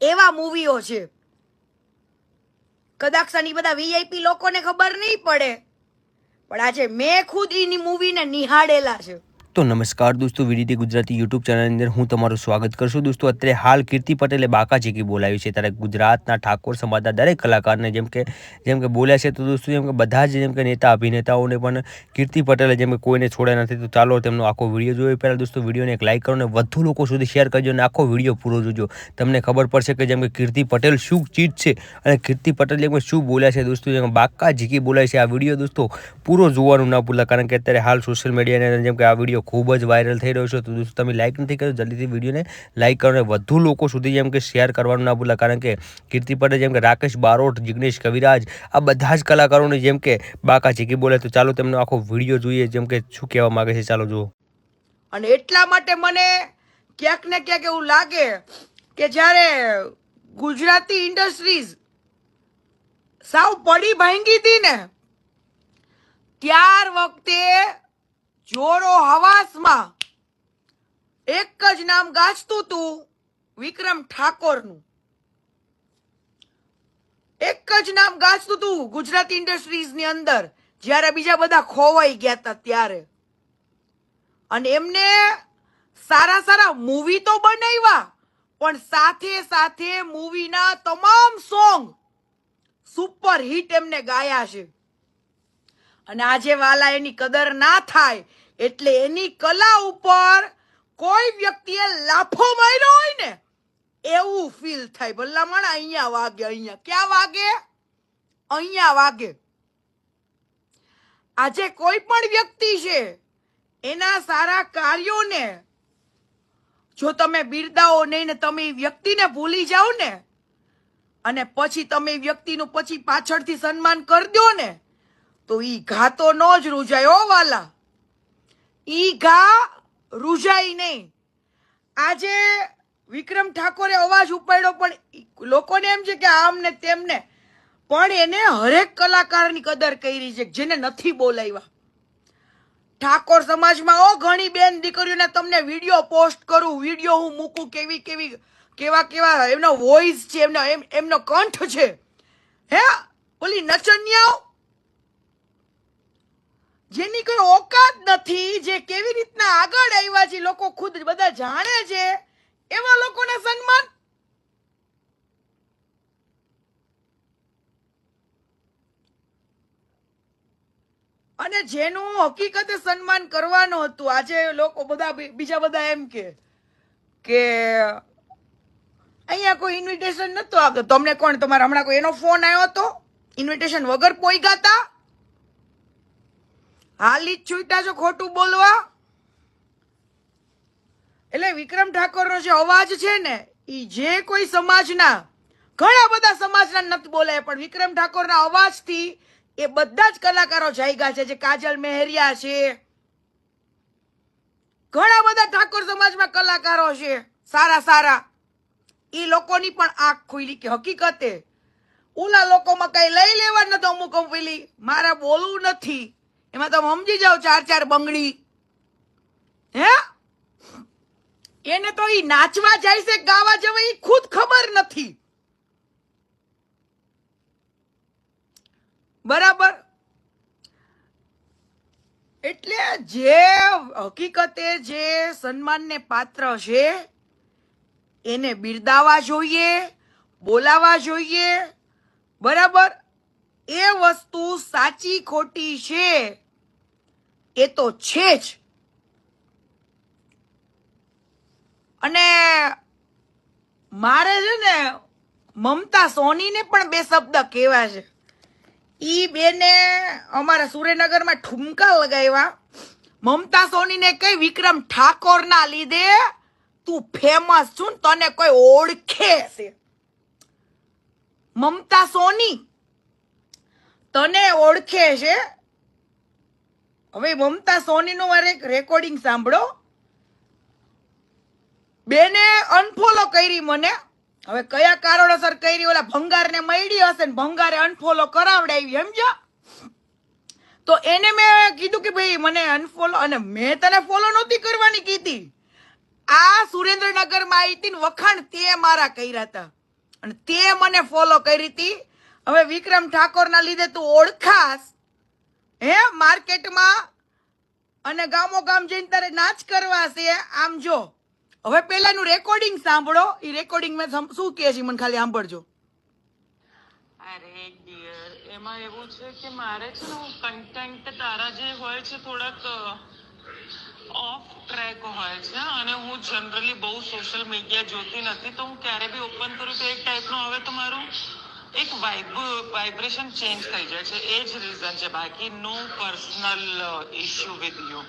એવા મૂવીઓ છે. કદાચ આની બધા વીઆઈપી લોકોને ખબર નહીં પડે. પણ આજે મેં ખુદ એની મૂવીને નિહાળેલા છે. તો નમસ્કાર દોસ્તો વીડીટી ગુજરાતી યુટ્યુબ ચેનલની અંદર હું તમારું સ્વાગત કરું છું દોસ્તો, અત્યારે હાલ કીર્તિ પટેલે બાકા ચીકી બોલાવી છે. ત્યારે ગુજરાતના ઠાકોર સમાજના દરેક કલાકારને જેમ કે જેમ કે બોલ્યા છે, તો દોસ્તો, જેમ કે બધા જ જેમ કે નેતા અભિનેતાઓને પણ કીર્તિ પટેલે જેમ કે કોઈને છોડ્યા નથી, તો ચાલો તેમનો આખો વીડિયો જોયો પહેલાં દોસ્તો, વિડીયોને એક લાઇક કરો અને વધુ લોકો સુધી શેર કરજો અને આખો વીડિયો પૂરો જોજો. તમને ખબર પડશે કે જેમ કે કીર્તિ પટેલ શું ચીજ છે અને કીર્તિ પટેલ જેમ કે શું બોલ્યા છે, દોસ્તો, જેમ કે બાકા ઝીકી બોલાય છે આ વીડિયો દોસ્તો પૂરો જોવાનું ના ભૂલા કારણ કે અત્યારે હાલ સોશિયલ મીડિયાની અંદર જેમ કે આ વીડિયો ખૂબ જ વાયરલ થઈ રહ્યો છે. તો દોસ્તો, તમે લાઇક નથી કર્યો, જલ્દીથી વિડીયોને લાઇક કરો અને વધુ લોકો સુધી જેમ કે શેર કરવાનું ના ભૂલા. કારણ કે કીર્તિ પટેલ, જેમ કે રાકેશ બારોટ, જિગ્નેશ કવિરાજ, આ બધા જ કલાકારોને જેમ કે બાકા ચીકી બોલે તો ચાલો તેમનો આખો વીડિયો જોઈએ, જેમ કે શું કહેવા માંગે છે. ચાલો જુઓ. અને એટલા માટે મને ક્યાંક ને ક્યાંક એવું લાગે કે જ્યારે ગુજરાતી ઇન્ડસ્ટ્રીઝ સાવ પડી ભાંગી હતી ને, ત્યાર વખતે જોરો હવાસમાં. એક જ નામ ગાજતું હતું વિક્રમ ઠાકોરનું. એક જ નામ ગાજતું હતું ગુજરાતી ઇન્ડસ્ટ્રીઝની અંદર, જ્યારે બીજા બધા ખોવાઈ ગયા હતા ત્યારે. અને એમને સારા સારા મૂવી તો બનાવ્યા, પણ સાથે સાથે મૂવીના તમામ સોંગ સુપર હિટ એમને ગાયા છે. અને આજે વાલા એની કદર ના થાય એટલે એની કલા ઉપર કોઈ વ્યક્તિએ લાફો માર્યો હોય ને, એવું ફીલ થાય. ભલામણ અહીંયા વાગે, અહીંયા. ક્યાં વાગે? અહીંયા વાગે. આજે કોઈ પણ વ્યક્તિ છે, એના સારા કાર્યોને, જો તમે બિરદાવો નહીં ને તમે એ વ્યક્તિને ભૂલી જાઓ ને, અને પછી તમે વ્યક્તિનું પછી પાછળથી સન્માન કરી દો ને તો ઈ ઘા તો નો જ રૂજાય ઓ વાલા. ઈ ઘા રૂજાય નહીં. આજે વિક્રમ ઠાકોરે અવાજ ઉપાડ્યો, પણ લોકોને એમ છે કે આમને તેમને, પણ એને હરેક કલાકારની કદર કરી છે, જેને નથી બોલાવ્યા. ઠાકોર સમાજમાં ઓ ઘણી બેન દીકરીઓને તમને વીડિયો પોસ્ટ કરું, વીડિયો હું મૂકું, કેવી કેવી, કેવા કેવા, એમનો વોઇસ છે, એમનો, એમ, એમનો કંઠ છે. હે? ઓલી નચનિયાઓ? જેની કોઈ ઓકાત નથી, જે કેવી રીતના આગળ આવ્યા છે લોકો ખુદ બધા જાણે છે. એવા લોકોને સન્માન? અને જેનું હકીકતે સન્માન કરવાનું હતું, આજે લોકો બધા બીજા બધા એમ કે અહીંયા કોઈ ઇન્વિટેશન નતો આવતો. તમને કોણ, તમારા હમણાં કોઈ એનો ફોન આવ્યો હતો ઇન્વિટેશન વગર પોઈ હતા હાલી જ છૂટા છો ખોટું બોલવા? એટલે વિક્રમ ઠાકોરનો જે અવાજ છે ને એ જે કોઈ સમાજના, ઘણા બધા સમાજના નથી બોલાય, પણ વિક્રમ ઠાકોરના અવાજથી એ બધા જ કલાકારો જાયગા છે, જે કાજલ મહેરિયા છે. ઘણા બધા ઠાકોર સમાજમાં કલાકારો છે, સારા સારા. એ લોકોની પણ આંખ ખુલી કે હકીકતે, ઓલા લોકોમાં કઈ લઈ લેવા નતો અમુક પેલી, મારે બોલવું નથી. એમાં તમે સમજી જાઓ ચાર ચાર બંગડી. હે? એને તો ઈ નાચવા જાય છે, ગાવા જવા, ઈ ખુદ ખબર નથી. બરાબર? એટલે જે હકીકતે જે સન્માનને પાત્ર છે, એને બિરદાવા જોઈએ બોલાવા જોઈએ. બરાબર? એ વસ્તુ સાચી ખોટી છે. એ તો છે જ. અને મારે છે ને મમતા સોનીને પણ બે શબ્દ કહેવા છે. ઈ બેને અમારા સુરેનગરમાં ઠુમકા લગાવ્યા. મમતા સોનીને કઈ વિક્રમ ઠાકોરના લીધે તું ફેમસ છું તને કોઈ ઓળખે છે. મમતા સોની તને ઓળખે છે? હવે મમતા સોનીનું મારે રેકોર્ડિંગ સાંભળો. બેને અનફોલો કરી મને. હવે કયા કારણોસર કરી? ઓલા ભંગારને મળી હશે ને ભંગારે અનફોલો કરાવડાવી સમજો તો એને મેં કીધું કે ભાઈ, મને અનફોલો અને મેં તને ફોલો નહોતી કરવાની કીધી. આ સુરેન્દ્રનગરમાં આવી હતી ને વખાણ તે મારા કર્યા હતા. અને તે મને ફોલો કરી હતી. હવે વિક્રમ ઠાકોરના લીધે તું ઓળખાશ. હે, માર્કેટમાં અને ગામો ગામ જઈને તારે નાચ કરવા આમ જો. હવે પેલાનું રેકોર્ડિંગ સાંભળો. એ રેકોર્ડિંગ મેં શું કહે છે મને ખાલી સાંભળજો. અરે ડિયર એમાં એવું છે કે મારે છે ને કન્ટેન્ટ તારા જે હોય છે થોડાક ઓફ ટ્રેક હોય છે, અને હું જનરલી બહુ સોશિયલ મીડિયા જોતી નથી, તો હું ક્યારે બી ઓપન કરું તો એક ટાઈપનું હવે તો મારું એક વાઇબ્રેશન ચેન્જ થઈ જાય છે. એ જ રીઝન છે. બાકી no personal issue with you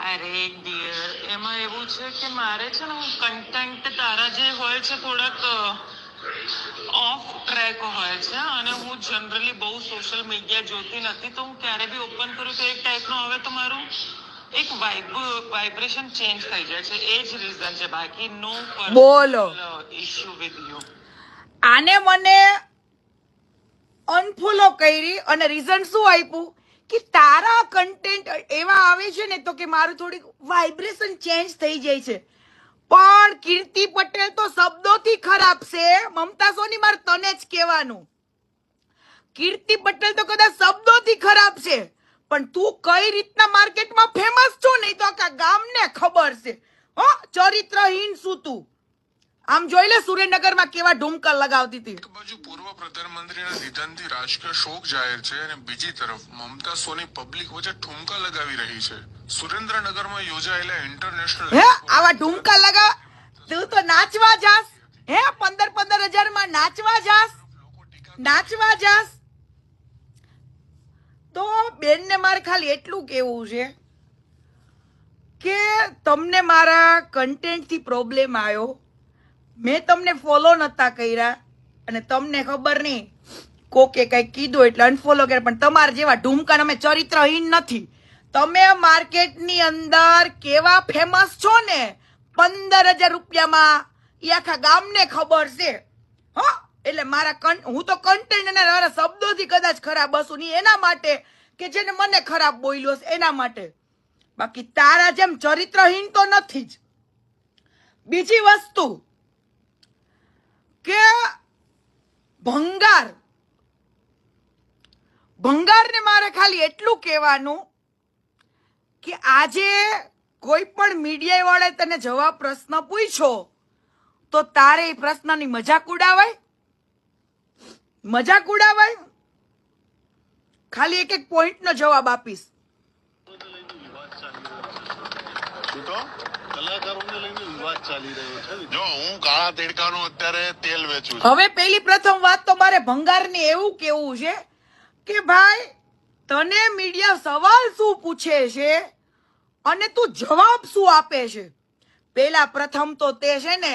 અરે ડિયર એમાં એવું છે કે મારે છે ને, હું કન્ટેન્ટ તારા જે હોય છે થોડાક ઓફ ટ્રેક હોય છે અને હું જનરલી બહુ સોશિયલ મીડિયા જોતી નથી, તો હું ક્યારે બી ઓપન કરું તો એક ટાઈપનું હવે તો મારું એક વાઇબ વાઇબ્રેશન ચેન્જ થઈ જાય છે. એ જ રીઝન છે. બાકી નો બોલો. ઇશ્યુ વિથ યુ આને મને અનફોલો કરી અને રીઝન શું આપ્યું? કે તારા કન્ટેન્ટ એવા આવે છે ને તો કે મારું થોડીક વાઇબ્રેશન ચેન્જ થઈ જાય છે. પણ કીર્તિ પટેલ તો શબ્દોથી ખરાબ છે. મમતા સોની મારે તને જ કહેવાનું. કીર્તિ પટેલ તો કદાચ શબ્દોથી ખરાબ છે. પણ તું કઈ રીતના માર્કેટમાં ફેમસ છો નહીં તો આખા ગામને ખબર છે. હો ચરિત્રહીન શું તું. આમ જોઈ લે સુરેન્દ્રનગરમાં કેવા ઢુમકા લગાવતી હતી. એક બાજુ પૂર્વ પ્રધાનમંત્રીના નિધનથી રાજકીય શોક જાહેર છે અને બીજી તરફ મમતા સોની પબ્લિક વચ્ચે ઠુમકા લગાવી રહી છે. સુરેન્દ્રનગરમાં યોજાયેલા ઇન્ટરનેશનલ હે આવા ઢુમકા લગા તું તો નાચવા જાસ. હે પંદર પંદર હજારમાં નાચવા જાસ. નાચવા જાસ. તો બેનને મારે ખાલી એટલું કહેવું છે કે તમને મારા કન્ટેન્ટથી પ્રોબ્લેમ આવ્યો. મેં તમને ફોલો નહોતા કર્યા અને તમને ખબર નહીં. કોકે કંઈક કીધું એટલે અનફોલો કર્યા, પણ તમારા જેવા ઢુમકાન અમે ચરિત્રહીન નથી. તમે માર્કેટની અંદર કેવા ફેમસ છો ને? પંદર હજાર રૂપિયામાં એ આખા ગામને ખબર છે. હા? એટલે મારા હું તો કન્ટેન્ટ અને મારા શબ્દોથી કદાચ ખરાબ હશું નહીં, એના માટે કે જેને મને ખરાબ બોલ્યો છે, એના માટે. બાકી તારા જેમ ચરિત્રહીન તો નથી જ. બીજી વસ્તુ કે ભંગાર. ભંગારને મારે ખાલી એટલું કહેવાનું કે આજે કોઈ પણ મીડિયા વાળે તને જવાબ પ્રશ્ન પૂછ્યો, તો તારે એ પ્રશ્નની મજાક ઉડાવાય? મજાક ઉડાવાય? ખાલી એક એક પોઈન્ટનો જવાબ આપીશ. શું તો કલાકારોને લઈને વિવાદ ચાલી રહ્યો છે જો હું અત્યારે તેલ વેચું હવે પેલી પ્રથમ વાત તો મારે ભંગારની એવું કેવું છે કે ભાઈ તને મીડિયા સવાલ શું પૂછે છે અને તું જવાબ શું આપે છે? પેલા પ્રથમ તો તે છે ને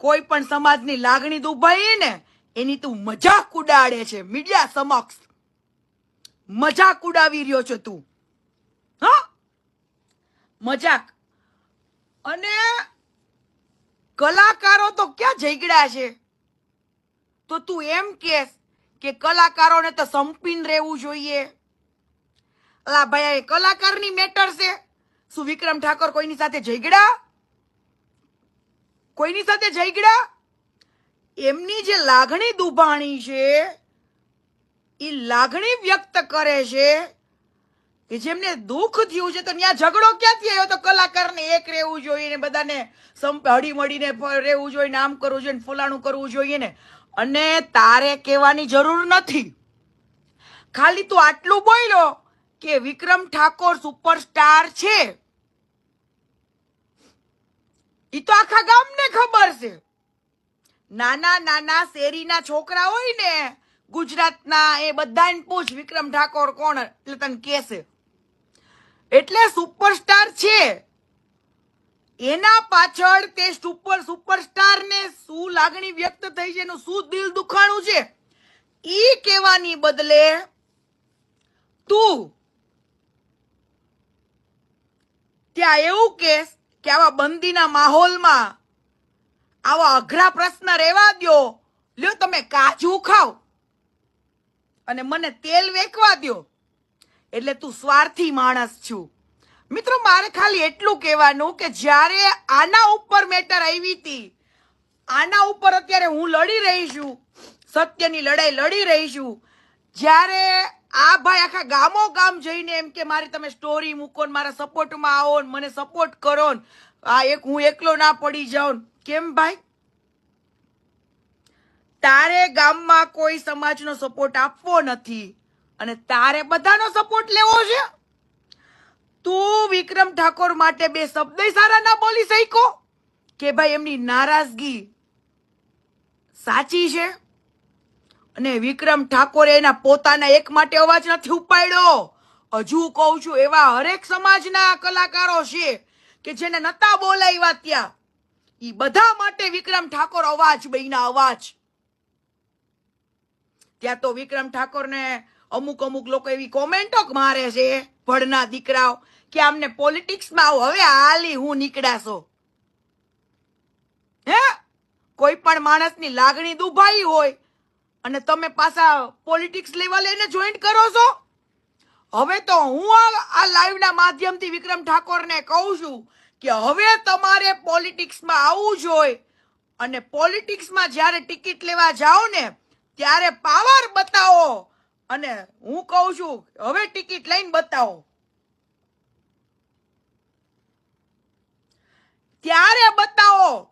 કોઈ પણ સમાજની લાગણી દુભાઈ ને એની તું મજાક ઉડાડે છે, મીડિયા સમક્ષ. મજાક ઉડાવી રહ્યો છે તું. હા? મજાક. અને કલાકારો તો ક્યાં ઝઘડા છે? તો તું એમ કેસ કે કલાકારોને તો સંપીન રહેવું જોઈએ. અલા ભાઈ કલાકારની મેટર છે. શું વિક્રમ ઠાકોર કોઈની સાથે ઝઘડા? કોઈની સાથે ઝઘડા? એમની જે લાગણી દુભાણી છે એ લાગણી વ્યક્ત કરે છે કે જેમને દુઃખ થયું છે, તો ત્યાં ઝઘડો ક્યાંથી આવ્યો? તો કલાકારને એક રહેવું જોઈએ ને બધાને હળી મળીને રહેવું જોઈએ ને આમ કરવું જોઈએ ને ફલાણું કરવું જોઈએ ને. અને તારે કહેવાની જરૂર નથી. ખાલી તું આટલું બોલ્યો કે વિક્રમ ઠાકોર સુપરસ્ટાર છે. એ તો આખા ગામને ખબર છે. નાના નાના શેરીના છોકરા હોય ને, ગુજરાતના એ બધાને પૂછ, વિક્રમ ઠાકોર કોણ? એટલે તને કહેશે. એટલે સુપરસ્ટાર છે. એના પાછળ તે સુપર સુપરસ્ટાર ને શું લાગણી વ્યક્ત થઈ છે એનું શું દિલ દુખાણું છે? ઈ કહેવાની બદલે તું ત્યાં એવું કેસ કે આવા બંદીના માહોલમાં આવા અઘરા પ્રશ્ન રહેવા દ્યો. લ્યો તમે કાજુ ખાવ અને મને તેલ વેકવા દ્યો. એટલે તું સ્વાર્થી માણસ છું. મિત્રો, મારે ખાલી એટલું કહેવાનું કે જ્યારે આના ઉપર મેટર આવી હતી, આના ઉપર અત્યારે હું લડી રહી છું, સત્યની લડાઈ લડી રહી છું, જ્યારે આ ભાઈ આખા ગામો ગામ જઈને એમ કે મારી તમે સ્ટોરી મૂકો ને મારા સપોર્ટમાં આવો ને મને સપોર્ટ કરો ને, આ એક હું એકલો ના પડી જાઉં. કેમ ભાઈ? તારે ગામમાં કોઈ સમાજનો સપોર્ટ આપવો નથી અને તારે બધાનો સપોર્ટ લેવો છે? તું વિક્રમ ઠાકોર માટે બે શબ્દ સારા ના બોલી શક્યો? કે ભાઈ એમની નારાજગી સાચી છે? અને વિક્રમ ઠાકોરે એના પોતાના એક માટે અવાજ નથી ઉપાડ્યો. હજુ કહું છું, એવા હરેક સમાજના કલાકારો છે કે જેને નતા બોલાવ્યા ત્યાં. ઈ બધા માટે વિક્રમ ઠાકોર અવાજ બન્યા, અવાજ. ત્યાં તો વિક્રમ ઠાકોરને અમુક અમુક લોકો એવી કોમેન્ટો મારે છે, ભણના દીકરાઓ, કે આમને પોલિટિક્સમાં આવો, હવે હાલી હું નીકળાશો. હે? કોઈ પણ માણસની લાગણી દુભાઈ હોય, અને તમે પાછા પોલિટિક્સ લેવલે એને જોઈન્ટ કરો છો? હવે તો હું આ લાઈવના માધ્યમથી વિક્રમ ઠાકોરને કહું છું કે હવે તમારે પોલિટિક્સમાં આવવું જોઈએ. અને પોલિટિક્સમાં જ્યારે ટિકિટ લેવા જાઓ ને, ત્યારે પાવર બતાવો. અને હું કહું છું, હવે ટિકિટ લઈને બતાવો. ત્યારે બતાવો.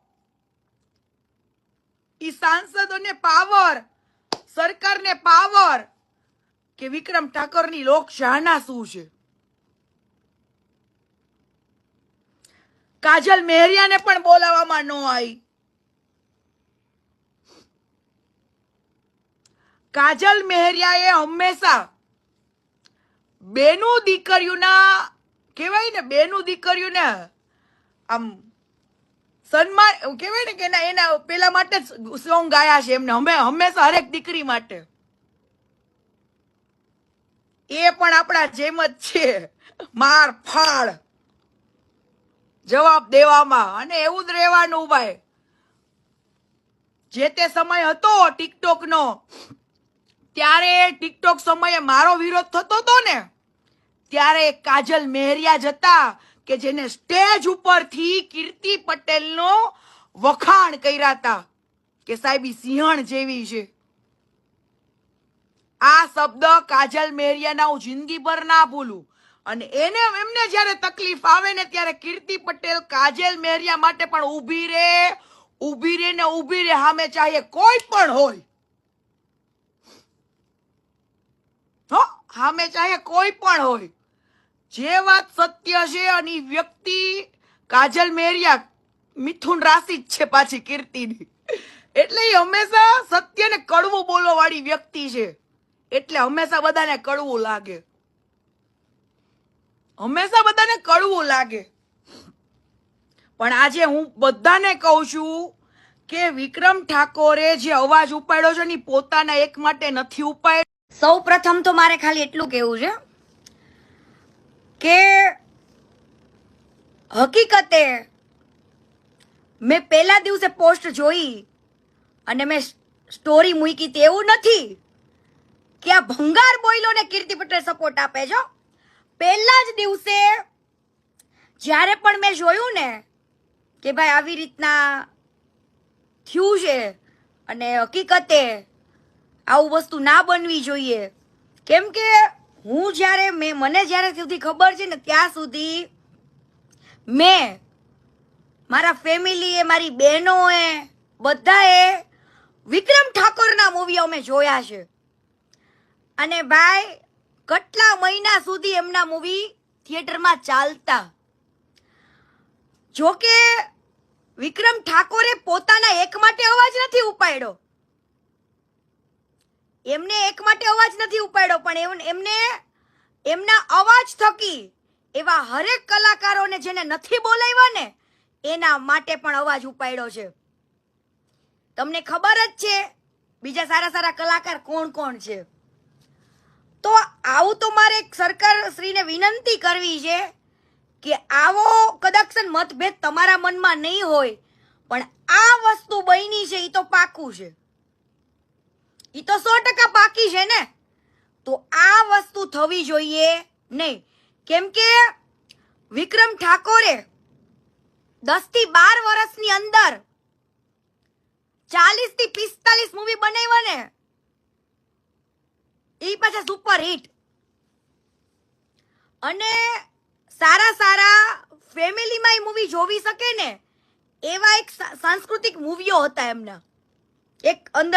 ઈ સાંસદોને પાવર, સરકારને પાવર, કે વિક્રમ ઠાકોરની લોકશાહના શું છે? કાજલ મેહરિયાને પણ બોલાવવામાં ન આવી. કાજલ મેહરિયાએ હંમેશા બેનું દીકરીઓના, કહેવાય ને, બેનું દીકરીઓને આમ સન્માન કહેવાય ને કે એના એના પેલા માટે જ સોંગ ગાયા છે એમને, હમે, હંમેશા હરેક દીકરી માટે. એ પણ આપણા જેમ જ છે. માર ફાળ જવાબ દેવામાં અને એવું જ રહેવાનું ભાઈ જે તે સમય હતો ટિકટોક નો ત્યારે ટિકટોક સમયે મારો વિરોધ થતો હતો ને, ત્યારે કાજલ મેહરિયા જતા કે જેને સ્ટેજ ઉપરથી કીર્તિ પટેલનો વખાણ કર્યા હતા કે સાહેબ સિંહણ જેવી છે. આ શબ્દ કાજલ મેહરિયાના હું જિંદગીભર ના ભૂલું. અને એને એમને જ્યારે તકલીફ આવે ને ત્યારે કીર્તિ પટેલ કાજલ મેરિયા માટે પણ ઊભી રે ઊભી રે ને ઊભી રે. સામે ચાહે કોઈ પણ હોય. હો સામે ચાહે કોઈ પણ હોય. જે વાત સત્ય છે અને વ્યક્તિ કાજલ મેરિયા મિથુન રાશિ જ છે પાછી કીર્તિની. એટલે એ હંમેશા સત્ય ને કડવું બોલવા વાળી વ્યક્તિ છે. એટલે હંમેશા બધાને કડવું લાગે. હંમેશા બધાને કડવું લાગે. પણ આજે હું બધાને કહું છું કે વિક્રમ ઠાકોરે જે અવાજ ઉપાડ્યો છે ને પોતાના એક માટે નથી ઉપાડ્યો. સૌ પ્રથમ તો મારે ખાલી એટલું કહેવું છે કે હકીકતે મેં પહેલા દિવસે પોસ્ટ જોઈ અને મેં સ્ટોરી મૂકી તેવું નથી કે આ ભંગાર બોઈલોને કીર્તિ પટેલ સપોર્ટ આપે છો પહેલા જ દિવસે જ્યારે પણ મેં જોયું ને કે ભાઈ આવી રીતના થયું છે અને હકીકતે આવું વસ્તુ ના બનવી જોઈએ, કેમ કે હું જ્યારે મેં મને જ્યારે સુધી ખબર છે ને ત્યાં સુધી મેં મારા ફેમિલીએ, મારી બહેનોએ, બધાએ વિક્રમ ઠાકોરના મૂવી અમે જોયા છે. અને ભાઈ કેટલા મહિના સુધી એમના મૂવી થિયેટરમાં ચાલતા? જોકે વિક્રમ ઠાકોરે પોતાના એક માટે અવાજ નથી ઉપાડ્યો. એમને એક માટે અવાજ નથી ઉપાડ્યો, પણ એમ- એમને એમના અવાજ થકી એવા હરેક કલાકારોને જેને નથી બોલાવ્યા ને, એના માટે પણ અવાજ ઉપાડ્યો છે. તમને ખબર જ છે, બીજા સારા સારા કલાકાર કોણ કોણ છે? તો આવું તો મારે સરકાર શ્રીને વિનંતી કરવી છે કે આવો કદાચ મતભેદ તમારા મનમાં નહીં હોય, પણ આ વસ્તુ બની છે એ તો પાકું છે. એ તો સો ટકા પાકી છે ને? તો આ વસ્તુ થવી જોઈએ નહીં. કેમ કે વિક્રમ ઠાકોરે દસથી બાર વર્ષની અંદર ચાલીસથી પિસ્તાલીસ મૂવી બનાવ્યા ને એ પાછા સુપર હિટ અને સારા સારા ફેમિલીમાં એ મૂવી જોવી શકે ને, એવા એક સાંસ્કૃતિક મૂવીઓ હતા એમના. એક અંદર